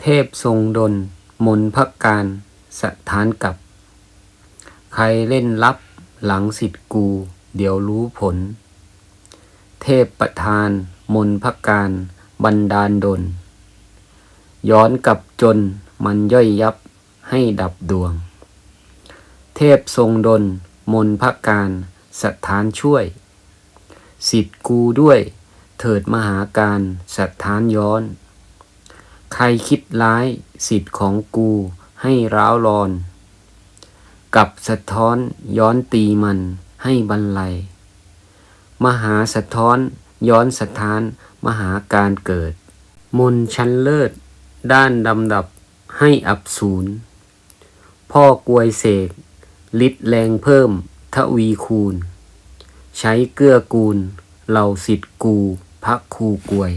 เทพทรงดล มนพักการ สถานกับ ใครเล่นลับหลังสิทธิ์กู เดี๋ยวรู้ผล เทพประธาน มนพักการ บันดาลดล ย้อนกลับจนมันย่อยยับให้ดับดวง เทพทรงดล มนพักการสถานช่วย สิทธิ์กูด้วย เถิดมหาการสถานย้อน รคิดร้ายสิทธิ์ของกูให้ร้าวรอน กับสะท้อนย้อนตีมันให้บรรลัย มหาสะท้อนย้อนสถานมหาการเกิด มนชั้นเลิศ ด้านดำดับให้อับสูญพ่อกวยเสกฤทธิ์แรงเพิ่มทวีคูณ ใช้เกื้อกูลเหล่าสิทธิ์กูพระครูกวย